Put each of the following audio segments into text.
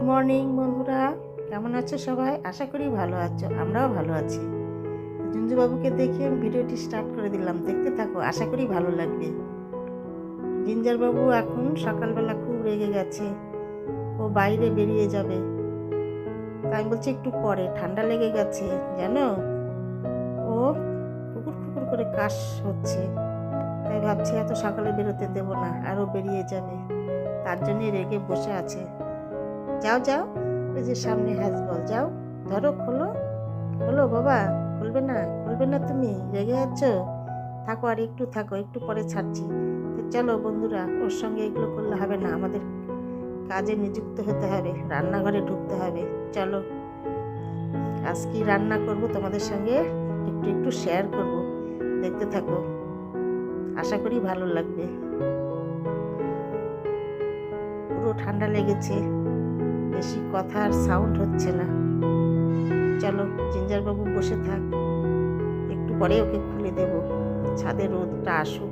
Good morning বন্ধুরা। কেমন আছো সবাই? আশা করি ভালো আছো, আমরাও ভালো আছি। বাবুকে দেখে আমি ভিডিওটি স্টার্ট করে দিলাম। দেখতে থাকো, আশা করি ভালো লাগবে। বাবু এখন সকালবেলা খুব রেগে গেছে। ও বাইরে বেরিয়ে যাবে। তাই বলছি একটু পরে, ঠান্ডা লেগে গেছে, জানো? ও কুকুর কুকুর করে কাশ হচ্ছে। তাই ভাবছি এত সকালে বেরোতে দেবো না, আরও বেরিয়ে যাবে। তার জন্যই রেগে বসে আছে। যাও যাও। ওই যে সামনে বল, যাও। ধরো, খোলো। খোলো, বাবা। খুলবে না খুলবে না তুমি। রেগে যাচ্ছ থাকো, আর একটু থাকো, একটু পরে ছাড়ছি। চলো বন্ধুরা, ওর সঙ্গে এগুলো করলে হবে না। আমাদের কাজে নিযুক্ত হতে হবে, রান্নাঘরে ঢুকতে হবে। চলো, আজ রান্না করব তোমাদের সঙ্গে? একটু একটু শেয়ার করব। দেখতে থাকো। আশা করি ভালো লাগবে। পুরো ঠান্ডা লেগেছে। বেশি কথা আর সাউন্ড হচ্ছে না। চলো জিঞ্জার বাবু বসে থাক। একটু পরে ওকে খুলে দেব। ছাদে রোদটা আসুক।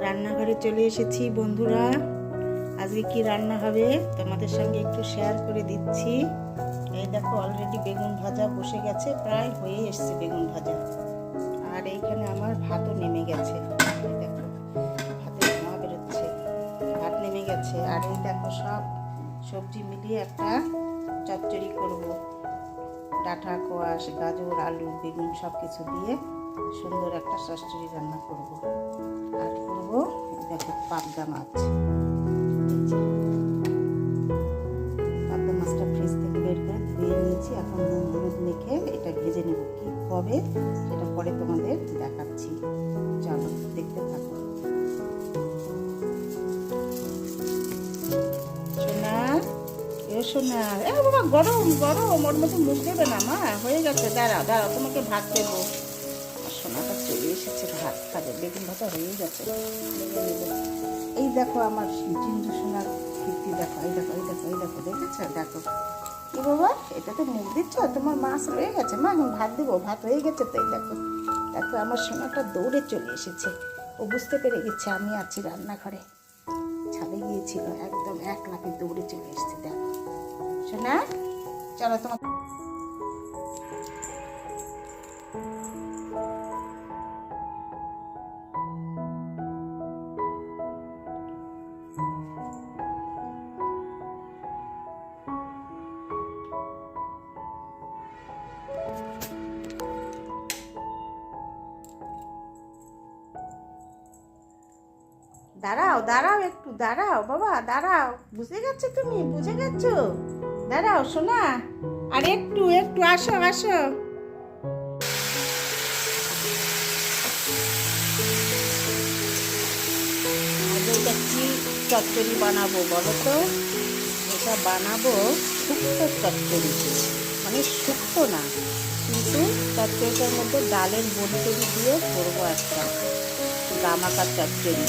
রান্নাঘরে চলে এসেছি বন্ধুরা। আজকে কি রান্না হবে তোমাদের সঙ্গে একটু শেয়ার করে দিচ্ছি। এই দেখো অলরেডি বেগুন ভাজা বসে গেছে, প্রায় হয়ে এসছে বেগুন ভাজা। আর এইখানে আমার ভাতও নেমে গেছে। গেছে আর এই দেখো সব সবজি মিলিয়ে একটা চচ্চড়ি করব। ডাঁটা, কোয়াশ, গাজর, আলু, বেগুন সব কিছু দিয়ে সুন্দর একটা চচ্চড়ি রান্না করব। আর করব দেখো পাবদা মাছ। পাবদা মাছটা ফ্রিজ থেকে বের করে ধুয়ে নিয়েছি। এখন হলুদ মেখে এটা ভেজে নেব। কি হবে সেটা পরে তোমাদের দেখাচ্ছি। এ সোনা এ বাবা, গরম গরম, ওর মধ্যে মুখ দেবে না মা? হয়ে গেছে দাঁড়া দাঁড়া তোমাকে ভাত দেবো। সোনাটা চলে এসেছে, ভাত খাবে, বেগুন ভাতা হয়ে গেছে। এই দেখো আমার চিন্টু সোনার কীর্তি, দেখো, এই দেখো এই দেখো এই দেখো, দেখেছ? দেখো। কি বাবা এটাতে মুখ দিচ্ছ? তোমার মাছ রয়ে গেছে, মা এখন ভাত দেবো, ভাত হয়ে গেছে তো, এই দেখো। দেখো, আমার সোনাটা দৌড়ে চলে এসেছে। ও বুঝতে পেরে গেছে, আমি আছি রান্নাঘরে। ছাদে গিয়েছিল, একদম এক লাফে দৌড়ে চলে এসেছে, দেখো। সোনা চলো তোমার দাঁড়াও দাঁড়াও একটু দাঁড়াও বাবা দাঁড়াও। বুঝে গেছো তুমি? বুঝে গেছো? দাঁড়াও, শোনা। আর একটু একটু, আসো আসো। এটা চচ্চড়ি বানাবো বলো তো? এটা বানাবো শুক্তো চচ্চড়ি। মানে শুক্তো না, কিন্তু চচ্চড়িটার মধ্যে ডালের বড়ি দিয়ে করব একটা গামাকা চচ্চড়ি।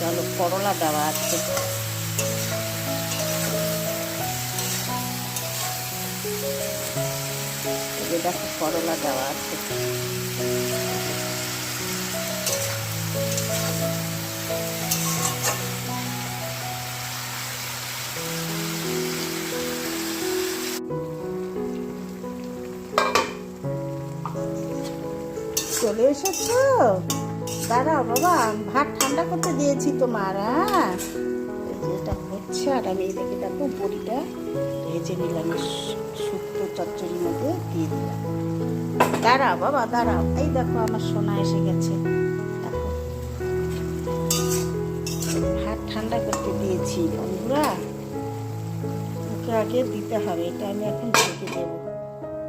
চলো করলা দেওয়া আছে। দেখো করলা দেওয়া আছে। চলে এসেছ? দাঁড়াও বাবা, ভাত ঠান্ডা করতে দিয়েছি তোমার হ্যাঁ? এটা হচ্ছে, আর আমি এদিকে দেখো বড়িটা। ভেজে নিলাম শুক্তো চচ্চড়ির মধ্যে দিয়ে দিলাম। দাঁড়াও বাবা, দাঁড়াও। এই দেখো আমার সোনা এসে গেছে। ভাত ঠান্ডা করতে দিয়েছি বন্ধুরা। ওকে আগে দিতে হবে, এটা আমি এখন ঢেকে দেবো।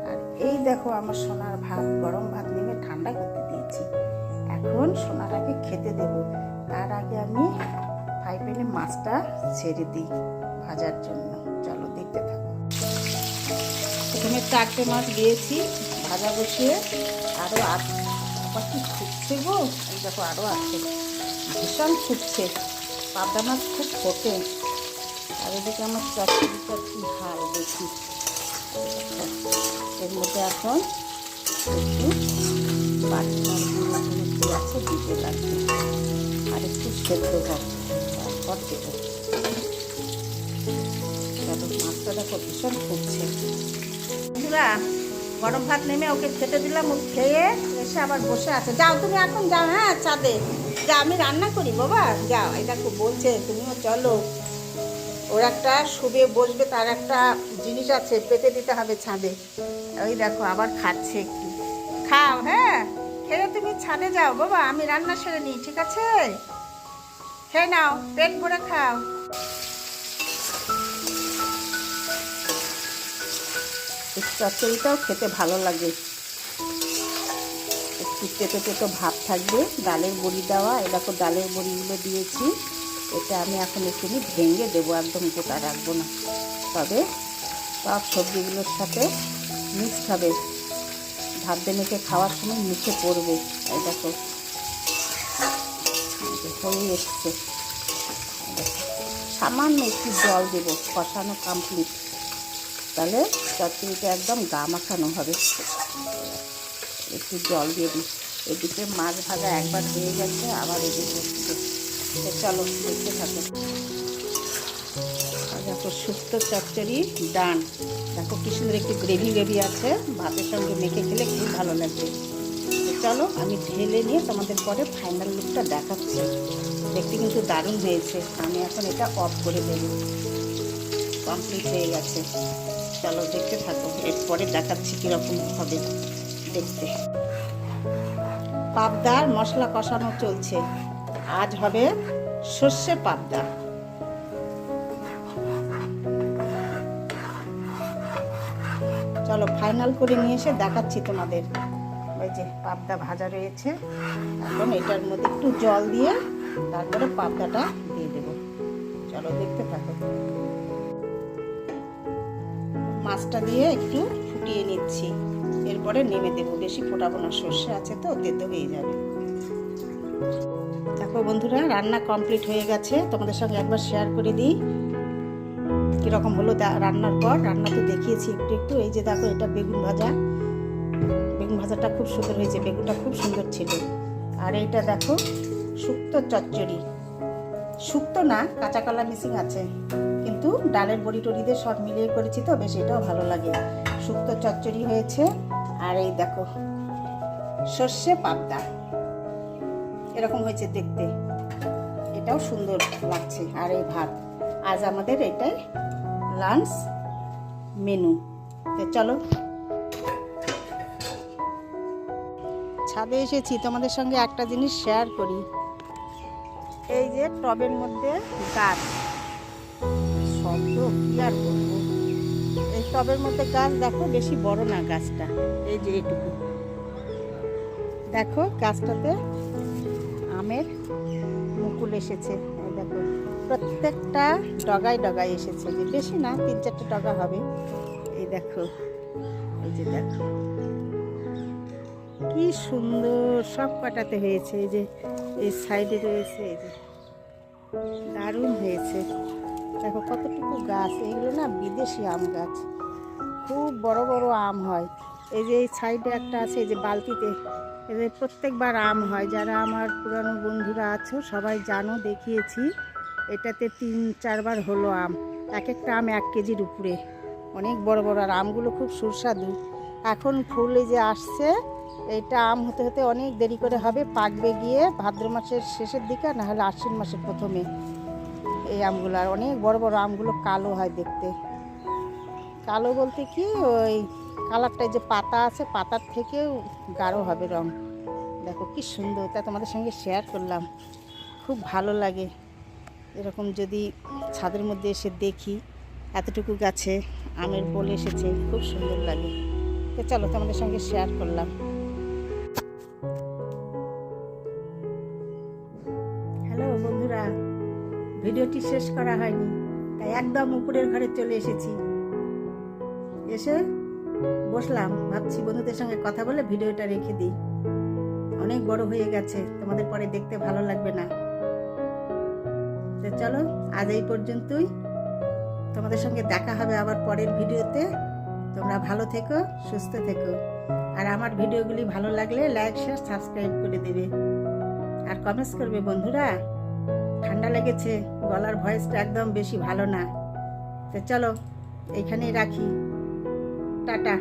আর এই দেখো আমার সোনার ভাত, গরম ভাত নেমে ঠান্ডা করতে দিয়েছি। এখন সোনাটাকে খেতে দেব। তার আগে আমি ফ্রাই প্যানে মাছটা ছেড়ে দিই ভাজার জন্য। প্রথমে চারটে মাছ দিয়েছি, ভাজা বসিয়ে। আরও আট আবার কি ফুটছে গো? এই দেখো আরও আছে। ভীষণ ফুটছে। পাবদা মাছ খুব ফোটে। আর এদিকে আমার চচ্চড়িটা কি হাল দেখি। এর মধ্যে এখন একটু আছে, দিতে লাগবে। আর একটু সেদ্ধ হোক তারপর দেবো। মাছটা দেখো ভীষণ ফুটছে। গরম ভাত নেমে ওকে খেতে দিলাম, ও খেয়ে এসে আবার বসে আছে। যাও তুমি এখন যাও হ্যাঁ চাঁদে। যা, আমি রান্না করি, বাবা। যাও, এই দেখো, বলছে, তুমিও চলো। ওর একটা শুবে বসবে, তার একটা জিনিস আছে, পেতে দিতে হবে ছাদে। ওই দেখো, আবার খাচ্ছে একটু। খাও হ্যাঁ খেয়ে তুমি ছাদে যাও, বাবা, আমি রান্না সেরে নিই, ঠিক আছে? খেয়ে নাও, পেট ভরে খাও। চচ্চড়িটাও খেতে ভালো লাগে। একটু তেতো তেতো ভাব থাকবে। ডালের বড়ি দেওয়া দেখো ডালের বড়িগুলো দিয়েছি। এটা আমি এখন একটু ভেঙে দেবো, একদম গোটা রাখব না। তবে সব সবজিগুলোর সাথে মিক্সড হবে। ভাত মেখে খাওয়ার সময় মুখে পড়বে দেখো। হয়ে এসছে। সামান্য একটু জল দেবো, কষানো কমপ্লিট তাহলে চচ্চড়িটা একদম গা মাখানো হবে। একটু জল দিয়ে দিই। এদিকে মাছ ভাজা একবার হয়ে গেছে, আবার এদিকে চলো, দেখতে থাকো। দেখো, শুক্তো চচ্চড়ি, ডান। দেখো, কি সুন্দর একটু গ্রেভি গ্রেভি আছে। ভাতের সঙ্গে মেখে খেলে খুব ভালো লাগবে। চলো, আমি ঢেলে নিয়ে তোমাদের পরে ফাইনাল লুকটা দেখাচ্ছি। দেখতে কিন্তু দারুণ হয়েছে। আমি এখন এটা অফ করে দেবো। কমপ্লিট হয়ে গেছে। চলো, দেখতে থাকো। এরপরে দেখাচ্ছি কীরকম হবে দেখতে। পাবদার মশলা কষানো চলছে। আজ হবে সর্ষে পাবদা। চলো ফাইনাল করে নিয়ে এসে দেখাচ্ছি তোমাদের। ওই যে পাবদা ভাজা রয়েছে। এখন এটার মধ্যে একটু জল দিয়ে তারপরে পাবদাটা দিয়ে দেবো। চলো, দেখতে থাকো। মাছটা দিয়ে একটু ফুটিয়ে নিচ্ছি। এরপরে নেমে দেবো। বেশি ফোটাবো না, সর্ষে আছে তো, তেতো হয়ে যাবে। দেখো বন্ধুরা, রান্না কমপ্লিট হয়ে গেছে। তোমাদের সঙ্গে একবার শেয়ার করে দিই। কীরকম হলো রান্নার পর? রান্না তো দেখিয়েছি একটু একটু। এই যে দেখো, এটা বেগুন ভাজা। বেগুন ভাজাটা খুব সুন্দর হয়েছে। বেগুনটা খুব সুন্দর ছিল। আর এইটা দেখো, শুক্তো চচ্চড়ি। শুক্তো না, কাঁচা কলা মিসিং আছে। কিন্তু ডালের বড়ি টড়ি দিয়ে সব মিলিয়ে করেছি তো, বেশ এটাও ভালো লাগে। শুক্তো চচ্চড়ি হয়েছে। আর এই দেখো, সর্ষে পাবদা। এরকম হয়েছে দেখতে। এটাও সুন্দর লাগছে। আর এই ভাত। আজ আমাদের এটাই লাঞ্চ মেনু তো চলো। ছাদে এসেছি, তোমাদের সঙ্গে একটা জিনিস শেয়ার করি। এই যে টবের মধ্যে গাছ। শব্দ কি আর বলব? এই টবের মধ্যে গাছ দেখো, বেশি বড় না গাছটা। এই যে এইটুকু দেখো, গাছটাতে আমের মুকুল এসেছে। দেখো, প্রত্যেকটা ডগায় ডগায় এসেছে। যে বেশি না, তিন চারটে ডগা হবে। এই দেখো, এই যে দেখো। কি সুন্দর, সব কাটাতে হয়েছে। এই যে, এই সাইডে রয়েছে, এই যে। দারুণ হয়েছে। দেখো কতটুকু গাছ, এগুলো না বিদেশি আম গাছ। খুব বড় বড় আম হয়। এই যে এই সাইডে একটা আছে, এই যে বালতিতে এদের প্রত্যেকবার আম হয়। যারা আমার পুরানো বন্ধুরা আছো, সবাই জানো, দেখিয়েছি। এটাতে তিন, চারবার হলো আম। এক একটা আম এক কেজির উপরে। অনেক বড় বড়, আর আমগুলো খুব সুস্বাদু। এখন ফুল এই যে আসছে এটা আম হতে হতে অনেক দেরি করে হবে। পাকবে গিয়ে ভাদ্র মাসের শেষের দিকে না হলে আশ্বিন মাসের প্রথমে। এই আমগুলো, আর অনেক বড় বড় আমগুলো কালো হয় দেখতে। কালো বলতে কি, ওই কালারটা যে পাতা আছে, পাতার থেকেও গাঢ় হবে রং। দেখো কি সুন্দর, তা তোমাদের সঙ্গে শেয়ার করলাম। খুব ভালো লাগে। এরকম যদি ছাদের মধ্যে এসে দেখি, এতটুকু গাছে আমের বোল এসেছে, খুব সুন্দর লাগে। তো চলো তোমাদের সঙ্গে শেয়ার করলাম। ভিডিওটি শেষ করা হয়নি, তাই একদম উপরের ঘরে চলে এসেছি। এসে বসলাম, ভাবছি বন্ধুদের সঙ্গে কথা বলে ভিডিওটা রেখে দিই। অনেক বড় হয়ে গেছে, তোমাদের পরে দেখতে ভালো লাগবে না। তো চলো, আজ এই পর্যন্তই। তোমাদের সঙ্গে দেখা হবে আবার পরের ভিডিওতে। তোমরা ভালো থেকো, সুস্থ থেকো। আর আমার ভিডিওগুলি ভালো লাগলে লাইক শেয়ার সাবস্ক্রাইব করে দেবে। আর কমেন্টস করবে বন্ধুরা। ঠান্ডা লেগেছে গলার ভয়েসটা একদম বেশি ভালো না। তো চলো এইখানেই রাখি। টাটা।